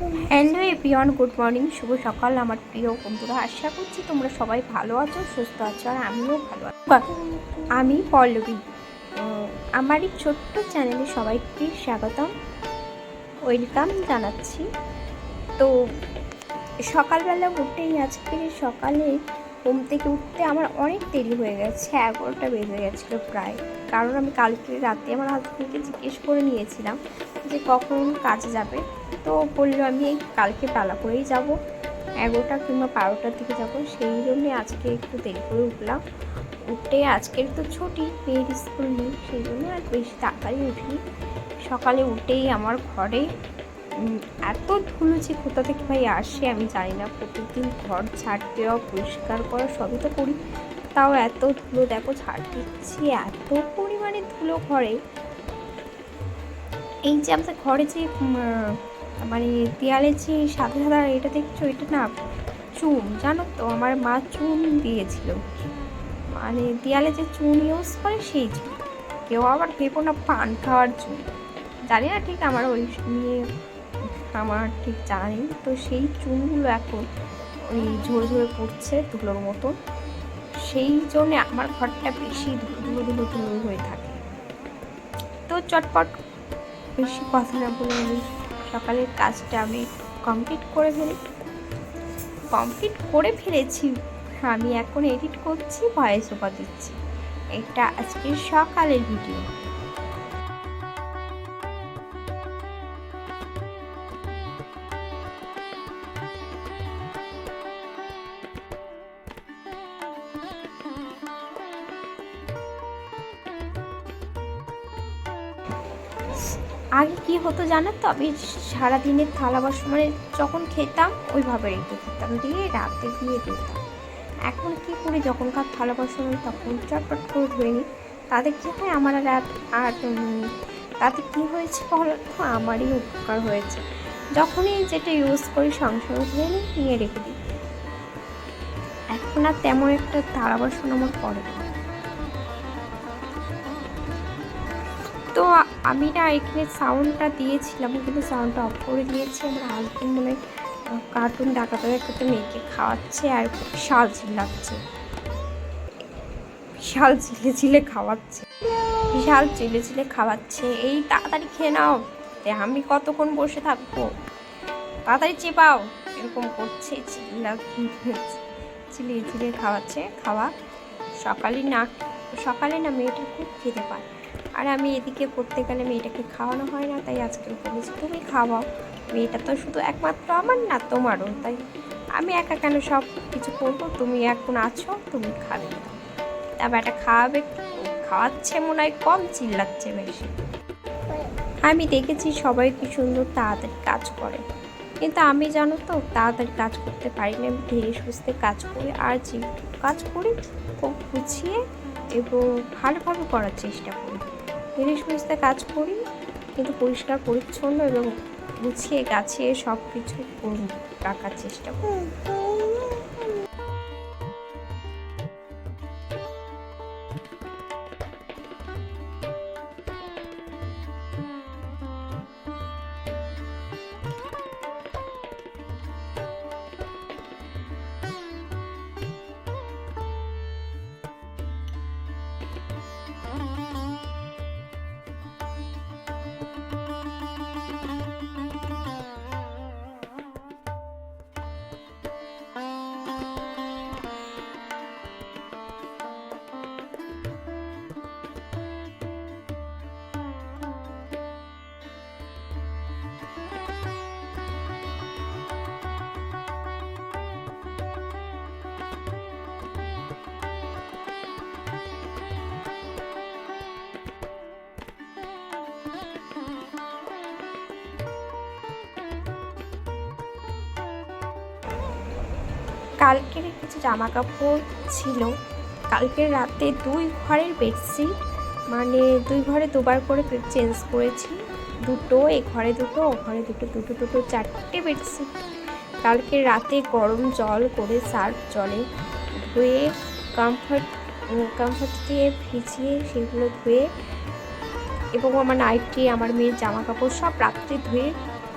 Hello everyone good morning শুভ সকাল আমার প্রিয় বন্ধুরা। আশা করছি তোমরা সবাই ভালো আছো, সুস্থ আছো, আর আমিও ভালো আছি। আমি পল্লবী। আমার এই ছোট্ট চ্যানেলে সবাইকে স্বাগতম। ওয়েলকাম জানাচ্ছি। তো, সকালবেলা উঠেই আজকে সকালে ঘুম থেকে উঠতে আমার অনেক দেরি হয়ে গেছে, এগারোটা বেজে গেছিল প্রায়। কারণ আমি কালকে রাতে আমার হাজব্যান্ডকে জিজ্ঞেস করে নিয়েছিলাম যে কখন কাজে যাবে। তো বলল, আমি এই কালকে বেলা করেই যাব। এগারোটা কিংবা বারোটার দিকে যাব। সেই জন্যে আজকে একটু দেরি করে উঠলাম। উঠে আজকের তো ছুটি, মেয়ের স্কুল নেই। সেই জন্য আর বেশি তাড়াতাড়ি উঠিনি। সকালে উঠেই আমার ঘরে এত ধুলো যে কোথা থেকে ভাই আসে আমি জানি না। প্রতিদিন ঘর ঝাড় দেওয়া, পরিষ্কার করা, সবই তো করি। তাও এত ধুলো, দেখো ঝাড় দিচ্ছি, এত পরিমাণে ধুলো ঘরে। এই যে আমাদের ঘরে যে মানে দেয়ালে যে সাদা সাদা এটা দেখছ, এটা না চুন, জানো তো? আমার মা চুন দিয়েছিল। মানে দেয়ালে যে চুন ইউজ করে সেই চুন। কেউ আবার ভেবো না পান খাওয়ার চুন। জানি না ঠিক আমার ওই নিয়ে আমার ঠিক জানা নেই। তো সেই চুনগুলো এখন ওই ঝরে ঝরে পড়ছে ধুলোর মতো সেই জন্য আমার ঘরটা বেশি ধুলো ধুলো ধুলো হয়ে থাকে। তো চটপট বেশি কথা না বলে আমি সকালের কাজটা আমি কমপ্লিট করে ফেলি। কমপ্লিট করে ফেলেছি। আমি এখন এডিট করছি ভয়েস ওভার দিচ্ছি। এটা আজকে সকালের ভিডিও হতো জানো তো? আমি সারাদিনের থালা বাসন মানে যখন খেতাম, ওইভাবে রেখে খেতাম দিয়ে রাতে গিয়ে দিতাম এখন কি করি? যখনকার থালা বাসন তখন চটপট করে ধুয়ে নিই। তাতে কী হয়? আমার আর আর তাতে কী হয়েছে বলো তো? আমারই উপকার হয়েছে। যখনই যেটা ইউজ করি সঙ্গে ধুয়ে নিই, নিয়ে রেখে দিই। এখন আর তেমন একটা থালা বাসন আমার পড়ে না। আমি না এখানে সাউন্ডটা দিয়েছিলাম, কিন্তু সাউন্ডটা অফ করে দিয়েছি। আমার হাজবেন্ড মনে কার্টুন ডাকাতে করতে মেয়েকে খাওয়াচ্ছে আর বিশাল চিল্লাচ্ছে। বিশাল চিলে চিলে খাওয়াচ্ছে। বিশাল চিলে চিলে খাওয়াচ্ছে। এই তাড়াতাড়ি খেয়ে নাও। আমি কতক্ষণ বসে থাকব? তাড়াতাড়ি চেপাও। এরকম করছে, চিল্লা চিলিয়ে চিলিয়ে খাওয়াচ্ছে। খাওয়া সকালে না সকালে না মেয়েটা খুব খেতে পায় আর আমি এদিকে গেলে মেয়েটাকে খাওয়ানো হয় না, তাই আজকে বলেছি, তুমি খাওয়াও। মেয়েটা তো শুধু একমাত্র আমার না, তোমারও, তাই আমি একা কেন সব কিছু করব? তুমি এখন আছো, তুমি খাবে। তারপর একটা খাওয়াবে খাওয়াচ্ছে মনে হয়, কম চিল্লাচ্ছে বেশি। আমি দেখেছি সবাই কি সুন্দর তাড়াতাড়ি কাজ করে। কিন্তু আমি জানো তো, তাড়াতাড়ি কাজ করতে পারি না, আমি ধীরে সুস্থে কাজ করি, আর যে কাজ করি, খুব গুছিয়ে এবং ভালোভাবে করার চেষ্টা করি। ধীরে সুস্থে কাজ করি, কিন্তু পরিষ্কার, পরিচ্ছন্ন এবং গুছিয়ে, গাছিয়ে সব কিছু রাখার চেষ্টা করি। কালকের কিছু জামা কাপড় ছিল। কালকের রাতে দুই ঘরের বেডশিট মানে দুই ঘরে দুবার করে চেঞ্জ করেছি। দুটো, এ ঘরে দুটো, ও ঘরে দুটো দুটো দুটো, চারটে বেডশিট। কালকে রাতে গরম জল করে সার্ফ জলে ধুয়ে কমফর্ট কমফর্ট দিয়ে ভিজিয়ে সেগুলো ধুয়ে এবং আমার নাইটি, আমার মেয়ের জামা কাপড় সব রাত্রে ধুয়ে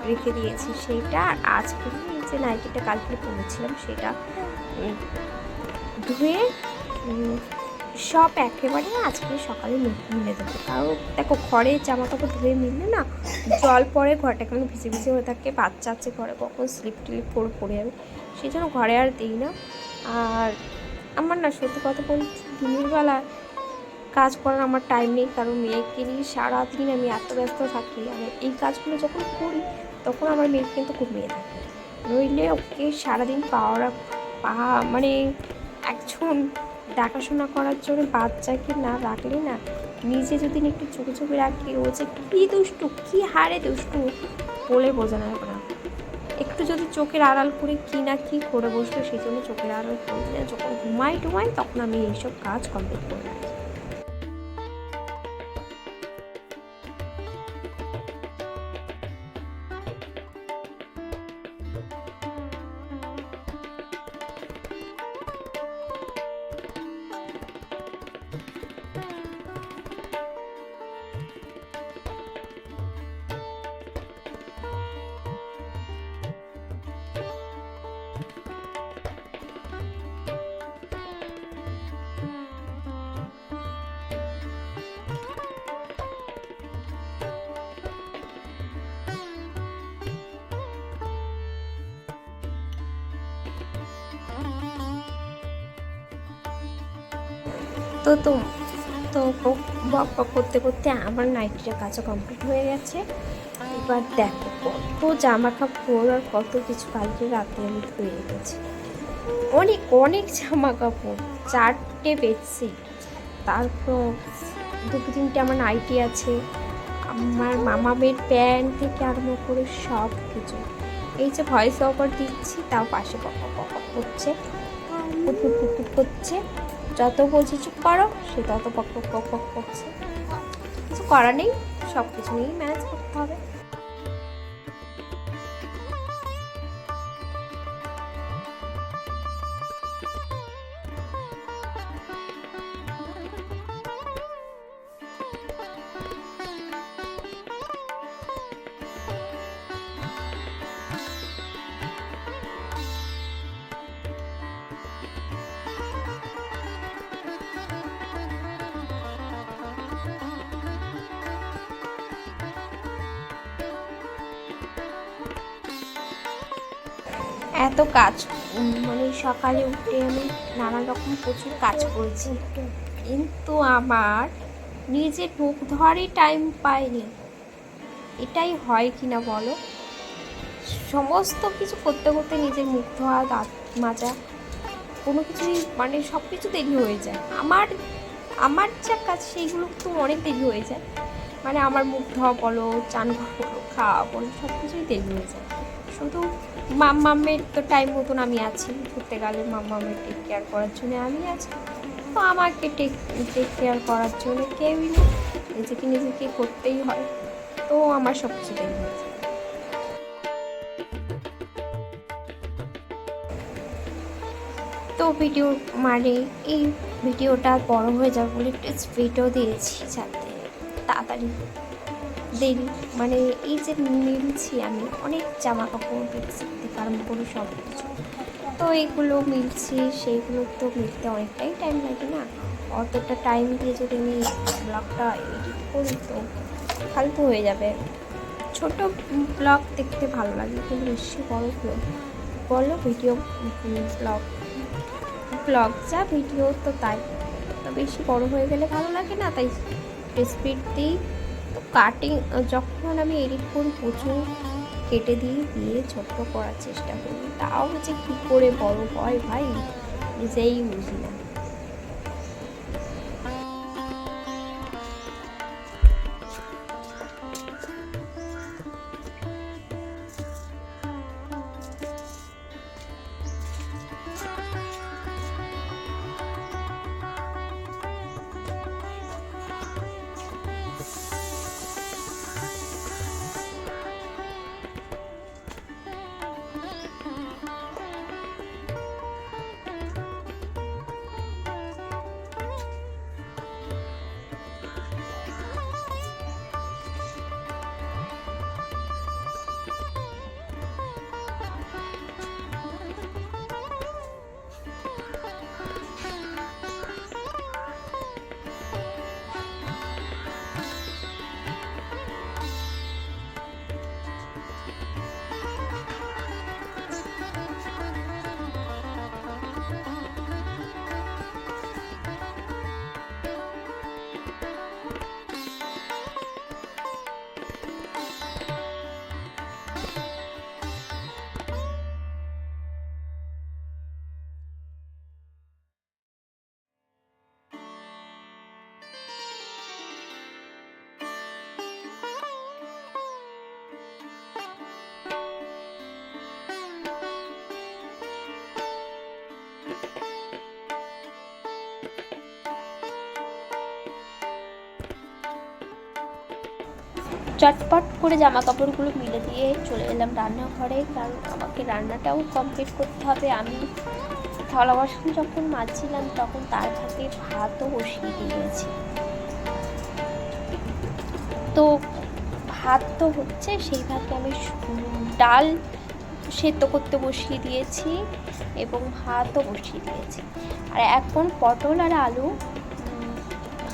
রেখে দিয়েছি। সেইটা আর আজকে যে নাইটিটা কালকে পরেছিলাম, সেটা ধুয়ে সব একেবারে আজকে সকালে মিলে দেবো। কারণ দেখো ঘরে জামা কাপড় ধুয়ে মিললে না, জল পরে ঘরটা কেমন ভিজে ভিজে হয়ে থাকে, বাচ্চা আছে ঘরে, কখন স্লিপ টিলিপ করে পড়ে যাবে। সেই জন্য ঘরে আর দিই না। আর আমার না সত্যি কথা বলতে দিনের বেলা কাজ করার আমার টাইম নেই, কারণ মেয়েকে নিয়ে সারাদিন আমি এত ব্যস্ত থাকি। আর এই কাজগুলো যখন করি, তখন আমার মেয়ে কিন্তু খুব মেয়ে থাকে। নইলে ওকে সারাদিন পাওয়ার পা মানে একজন দেখাশোনা করার জন্য বাচ্চাকে না রাখলে না? নিজে যদি একটু চোখে চুপে রাখি, ও যে কী দুষ্টু, কী হারে দুষ্টু বলে বোঝানো যাবে না। একটু যদি চোখের আড়াল করে কী না কী করে বসবে, সেই জন্য চোখের আড়াল করি যখন ঘুমাই টুমাই তখন আমি এইসব কাজ কমপ্লিট করে তো তো তো বক বক করতে করতে আমার নাইটিটা কাজও কমপ্লিট হয়ে গেছে। এবার দেখো কত জামা কাপড় আর কত কিছু কালকে রাতে আমি ধুয়ে রেখেছি অনেক অনেক জামা কাপড়, চারটে বেডশিট, তারপর দুটো তিনটে আমার নাইটি আছে, আমার মামামের প্যান্ট থেকে আরম্ভ করে সব কিছু এই যে ভয়েস ওভার দিচ্ছি, তাও পাশে পক পুট পুট করছে যত বলছি চুপ করো, সে তত পক পক পক পক করছে। কিছু করা নেই সব কিছু নিয়েই ম্যানেজ করতে হবে। এত কাজ। মানে সকালে উঠে আমি নানান রকম প্রচুর কাজ করেছি। কিন্তু আমার নিজের মুখ ধরে টাইম পাইনি। এটাই হয় কি না বলো? সমস্ত কিছু করতে করতে নিজের মুখ ধোয়া, দাঁত মাজা, কোনো কিছুই মানে সব কিছু দেরি হয়ে যায়। আমার আমার যা কাজ সেইগুলো তো অনেক দেরি হয়ে যায়। মানে আমার মুখ ধোয়া বলো, চান খাওয়া বলো সব কিছুই দেরি হয়ে যায়। শুধু মাম্মামের তো টাইম মতন আমি আছি। ঘুরতে গেলে মাম্মামের টেক কেয়ার করার জন্য আমি আছি। তো আমাকে টেক টেক কেয়ার করার জন্য কেউই নেই। নিজেকে নিজেকে করতেই হয়। তো আমার সব কিছু দেরি হয়ে তো ভিডিও মানে এই ভিডিওটা বড় হয়ে যাবে বলে একটু স্পিডও দিয়েছি যাতে তাড়াতাড়ি দেরি মানে এই যে মিলছি আমি, অনেক জামা কাপড় থেকে আরম্ভ করে সব কিছু তো এইগুলো মিলছি, সেইগুলো তো মিলতে অনেকটাই টাইম লাগে না। অতটা টাইম দিয়ে যদি আমি ব্লগটা এডিট করি তো ফালতু হয়ে যাবে। ছোট ব্লগ দেখতে ভালো লাগে, কিন্তু বেশি বড় ব্লগ বলো ভিডিও ব্লগ ব্লগ যা ভিডিও তো তাই। তো বেশি বড় হয়ে গেলে ভালো লাগে না, তাই স্পিড দিই। কাটিং যখন আমি করি প্রচুর কেটে দিয়ে দিয়ে ছোট্ট করার চেষ্টা করি, তাও যে কী করে বড় হয় ভাই, নিজেই বুঝি না। চটপট করে জামা কাপড়গুলো মিলে দিয়ে চলে এলাম রান্নাঘরে, কারণ আমাকে রান্নাটাও কমপ্লিট করতে হবে। আমি থালা বাসন যখন মাজছিলাম, তখন তার ফাঁকে ভাতও বসিয়ে দিয়েছি। তো ভাত তো হচ্ছে, সেই ভাতে আমি ডাল সেদ্ধ করতে বসিয়ে দিয়েছি এবং ভাতও বসিয়ে দিয়েছি। আর এখন পটল আর আলু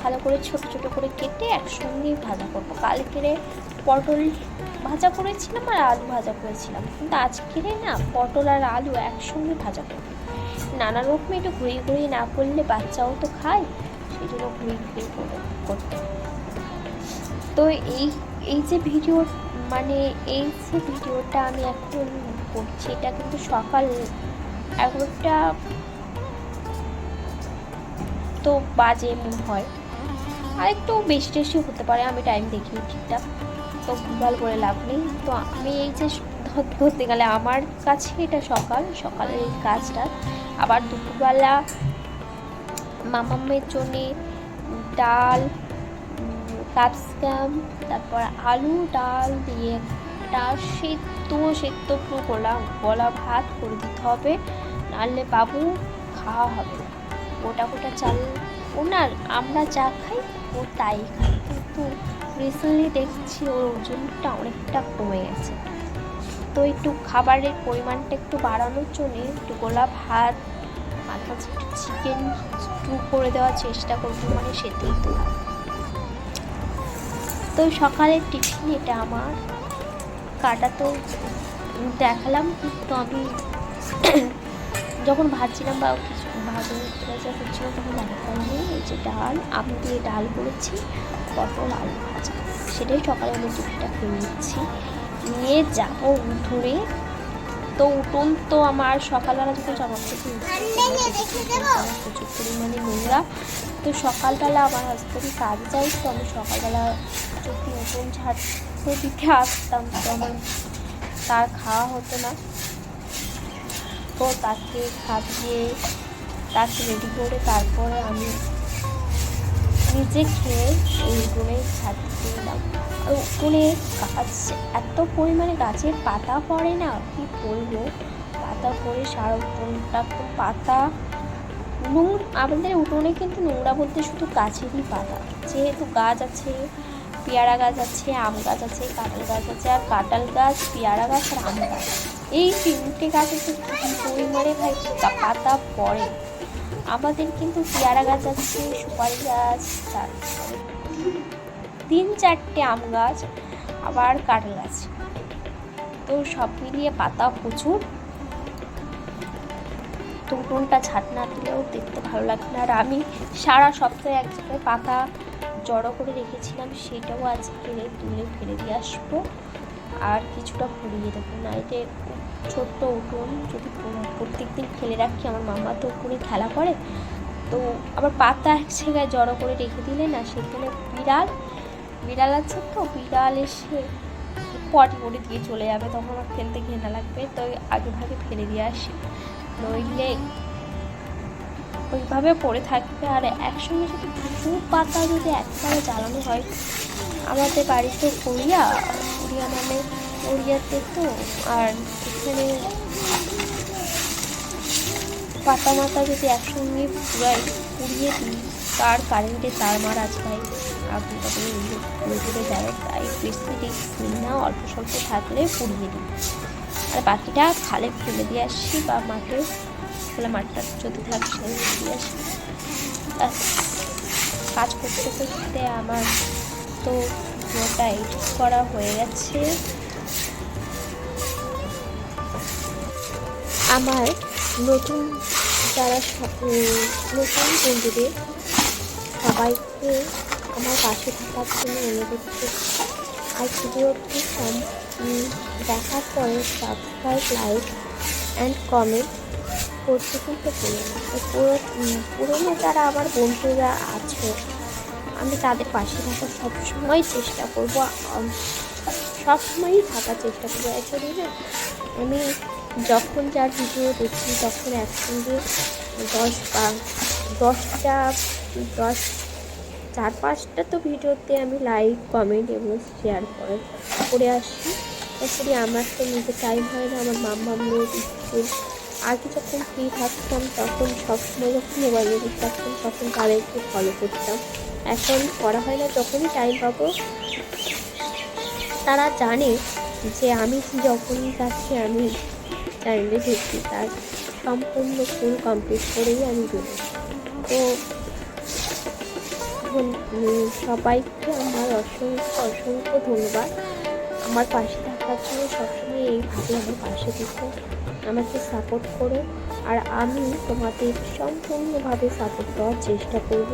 ভালো করে ছোট ছোট করে কেটে একসঙ্গে ভাজা করব। কালকেরে পটল ভাজা করেছিলাম আর আলু ভাজা করেছিলাম। কিন্তু আজকেরে না পটল আর আলু একসঙ্গে ভাজা করব। নানা রকম একটু ঘুরিয়ে ঘুরিয়ে না করলে বাচ্চাও তো খায়, সেই জন্য ঘুরিয়ে ঘুরিয়ে করে করতে। তো এই এই যে ভিডিও মানে এই যে ভিডিওটা আমি এখন করছি, এটা কিন্তু সকাল এগারোটা তো বাজে মনে হয়। আর একটু বেশি টেশি হতে পারে, আমি টাইম দেখিনি ঠিকঠাক। তো ভুলভাল করে লাভ নেই। তো আমি এই যে ধর- ধরতে গেলে আমার কাছে এটা সকাল, সকালের এই কাজটা। আবার দুপুরবেলা মামামের জন্যে ডাল ক্যাপসিকাম তারপর আলু, ডাল দিয়ে একটা সেদ্ধ সেদ্ধ পুরো গলা গলা ভাত করে দিতে হবে। নাহলে বাবু খাওয়া হবে গোটা গোটা চাল, ওনার, আমরা যা খাই ও তাই কিন্তু রিসেন্টলি দেখছি ওর ওজনটা অনেকটা কমে গেছে। তো একটু খাবারের পরিমাণটা একটু বাড়ানোর জন্যে একটু গোলা ভাত একটু চিকেন স্টু করে দেওয়ার চেষ্টা করব মানে সেদ্ধ তো তো সকালের টিফিন এটা আমার। কাটা তো দেখালাম, কিন্তু আমি যখন ভাজছিলাম বা ভাজা ভাজা হচ্ছিল তখন দেখালাম এই যে ডাল আম দিয়ে ডাল করেছি পটল আলু ভাজা। সেটাই সকালে আমি দুধটা খেয়ে নিচ্ছি। নিয়ে যাব উঠোনে। তো উঠোন তো আমার সকালবেলা যখন জামা কাপড় প্রচুর পরিমাণে নোংরা। তো সকালবেলা আমার হাজব্যান্ড কাজ যাই তো আমি সকালবেলা যদি উঠোন ঝাড়তে দিতে আসতাম তো আমার তার খাওয়া হতো না। তো তাকে খাইয়ে তাকে রেডি করে তারপরে আমি নিজে খেয়ে এই উঠোনে ছাড়তে দিলাম আর উঠোনে গাছ, এত পরিমাণে গাছের পাতা পড়ে না? কি বলব? পাতা পড়ে সারা উঠোনটা একদম পাতা। নোংরা, আমাদের উঠোনে কিন্তু নোংরা বলতে শুধু গাছেরই পাতা। যেহেতু গাছ আছে, পেয়ারা গাছ আছে, আম গাছ আছে, কাঁঠাল গাছ আছে, আর কাঁঠাল গাছ, পেয়ারা গাছ আর আম গাছ। এই তিনটে গাছ আছে পরিমাণে ভাই পাতা পড়ে? আমাদের কিন্তু পেয়ারা গাছ আছে, সুপারি গাছ তিন চারটে আম গাছ, আবার কাঁঠাল গাছ। তো সব মিলিয়ে পাতা প্রচুর। তো উঠোনটা ঝাঁট না দিলেও দেখতে ভালো লাগে না। আর আমি সারা সপ্তাহে এক জায়গায় পাতা জড়ো করে রেখেছিলাম, সেটাও আজকে তুলে ফেলে দিয়ে আসব। আর কিছুটা ভরিয়ে দেবো। না যে ছোট্ট উঠোন যদি প্রত্যেক দিন ফেলে রাখি, আমার মামা তো উঠোনে খেলা করে, তো আবার পাতা এক জায়গায় জড়ো করে রেখে দিলে না, সেখানে বিড়াল বিড়াল আছে তো, বিড়াল এসে পটি পটি দিয়ে চলে যাবে, তখন আমার ফেলতে ঘেনা লাগবে, তো আগে ভাগে ফেলে দিয়ে আসি। নইলে ওইভাবে পড়ে থাকবে, আর একসঙ্গে যদি প্রচুর পাতা যদি একবারে জ্বালানো হয়, আমাদের বাড়িতে কোরিয়া কোরিয়া মানে কোরিয়াতে তো আর এখানে পাতা মাতা যদি একসঙ্গে পুরাই পুড়িয়ে দিই, তার কারেন্টে তার মার আছে ভাই আপনি পুড়ে পুড়ে যায় তাই নিই না অল্প স্বল্প থাকলে পুড়িয়ে দিই। আর বাকিটা খালে ফেলে দিয়ে আসি বা মাঠে। খোলা মাঠটা যদি থাকে, সেখানে দিয়ে আসি। কাজ করতে করতে আমার তো পুরোটা এডিট করা হয়ে গেছে। আমার নতুন যারা নতুন বন্ধুদের সবাইকে আমার পাশে থাকার জন্য অনুরোধ করছি। আর ভিডিওটি দেখার পরে সাবস্ক্রাইব লাইক অ্যান্ড কমেন্ট করতে কিন্তু পুরো পুরোনো যারা আমার বন্ধুরা আছে আমি তাদের পাশে থাকার সবসময় চেষ্টা করব। সবসময়ই থাকার চেষ্টা করব। অ্যাকচুয়ালি না, আমি যখন যার ভিডিও দেখি, তখন একসঙ্গে দশ বা দশটা, দশ, চার, পাঁচটা তো ভিডিওতে আমি লাইক কমেন্ট এবং শেয়ার করে করে আসি। তারপরে আমার তো নিজে টাইম হয় না, আমার মাম্মা মেয়ের স্কুল আগে যখন ফ্রি থাকতাম তখন সবসময় যখন মোবাইল মোবাইলে থাকতাম তখন তাদেরকে ফলো করতাম। এখন করা হয় না, যখনই টাইম পাবো, তারা জানে যে আমি যখনই যাচ্ছি, আমি টাইমে ঢুকি তার সম্পূর্ণ ফুল কমপ্লিট করেই আমি বেরোই তো সবাইকে আমার অসংখ্য অসংখ্য ধন্যবাদ। আমার পাশে থাকার জন্য সবসময় এইভাবে আমার পাশে দিতে আমাকে সাপোর্ট করো। আর আমি তোমাদের সম্পূর্ণভাবে সাপোর্ট দেওয়ার চেষ্টা করব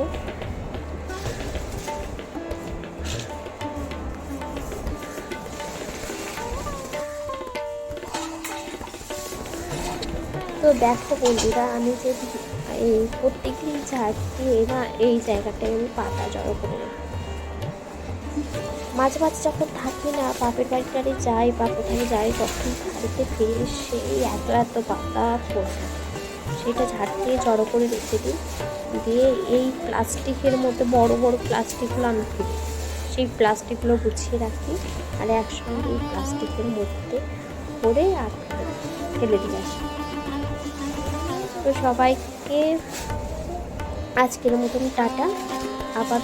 তো দেখো বন্ধুরা, আমি যে এই প্রত্যেকদিন ঝাড়তে না এই জায়গাটায় আমি পাতা জড়ো করে। মাঝে মাঝে যখন থাকি না, বাপের বাড়িটারে যাই, বা কোথায় যাই, তখন বাড়িতে ফিরে সেই এত এত পাতা পড়ে। সেটা ঝাড়তে জড়ো করে রেখে দিই। দিয়ে এই প্লাস্টিকের মধ্যে বড় বড় প্লাস্টিকগুলো আমি ফেলি। সেই প্লাস্টিকগুলো গুছিয়ে রাখি আর একসঙ্গে এই প্লাস্টিকের মধ্যে করে আর ফেলে দিয়ে আসি। তো সবাইকে আজকের মতন টাটা, আবার